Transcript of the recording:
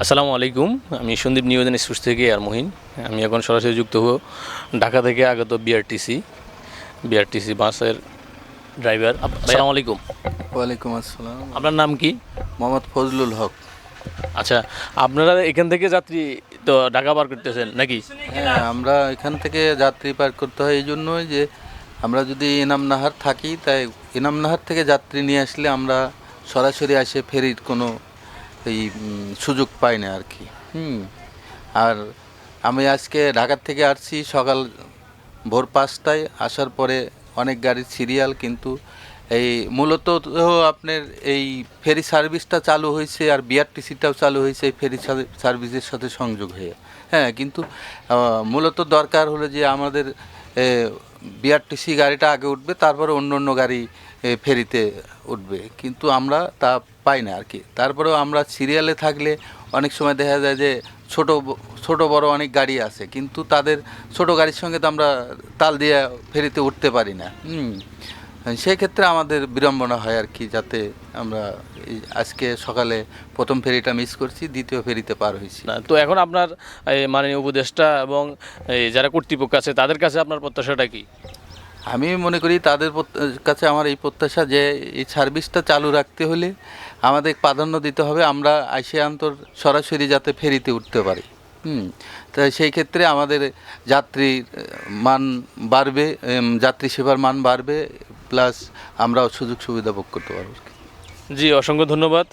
আসসালামু আলাইকুম আমি সন্দীপ নিবেদন স্কুল থেকে আর মহিন। আমি এখন সরাসরি যুক্ত হব ঢাকা থেকে আগত বিআরটিসি বিআরটিসি বাসের ড্রাইভার আপ- আসসালামু আলাইকুম। ওয়ালাইকুম আসসালাম। আপনার নাম কি? মোহাম্মদ ফজলুল হক। আচ্ছা আপনারা এখান থেকে যাত্রী তো ঢাকা পার করতেছেন নাকি? হ্যাঁ আমরা এখান থেকে যাত্রী পার করতে হয় এই জন্যই যে আমরা যদি ইনামনাহার থাকি তাই ইনামনাহার থেকে যাত্রী নিয়ে আসলে আমরা সরাসরি আসে ফেরির কোনো এই সুযোগ পাই না আর কি। হুম। আর আমি আজকে ঢাকার থেকে আসছি সকাল ভোর পাঁচটায়। আসার পরে অনেক গাড়ির সিরিয়াল কিন্তু এই মূলত আপনার এই ফেরি সার্ভিসটা চালু হয়েছে আর বিআরটিসিটাও চালু হয়েছে এই ফেরি সার্ভিসের সাথে সংযোগ হয়ে। হ্যাঁ কিন্তু মূলত দরকার হলো যে আমাদের বিআরটিসি গাড়িটা আগে উঠবে, তারপরে অন্য অন্য গাড়ি ফেরিতে উঠবে। কিন্তু আমরা তা পাই না আর কি। তারপরেও আমরা সিরিয়ালে থাকলে অনেক সময় দেখা যায় যে ছোট ছোট বড় অনেক গাড়ি আছে। কিন্তু তাদের ছোট গাড়ির সঙ্গে তো আমরা তাল দিয়ে ফেরিতে উঠতে পারি না। হুম। সেই ক্ষেত্রে আমাদের বিড়ম্বনা হয় আর কি যাতে আমরা আজকে সকালে প্রথম ফেরিটা মিস করছি দ্বিতীয় ফেরিতে পার হয়েছি। তো এখন আপনার এই মাননীয় উপদেষ্টা এবং যারা কর্তৃপক্ষ আছে তাদের কাছে আপনার প্রত্যাশাটা কি? আমি মনে করি তাদের কাছে আমার এই প্রত্যাশা যে এই সার্ভিসটা চালু রাখতে হলে আমাদের প্রাধান্য দিতে হবে আমরা আইসিয়া আন্তর সরাসরি যাতে ফেরিতে উঠতে পারি। হুম তাই সেই ক্ষেত্রে আমাদের যাত্রীর মান বাড়বে যাত্রী সেবার মান বাড়বে প্লাস আমরাও সুযোগ সুবিধা ভোগ করতে পারব। জি অসংখ্য ধন্যবাদ।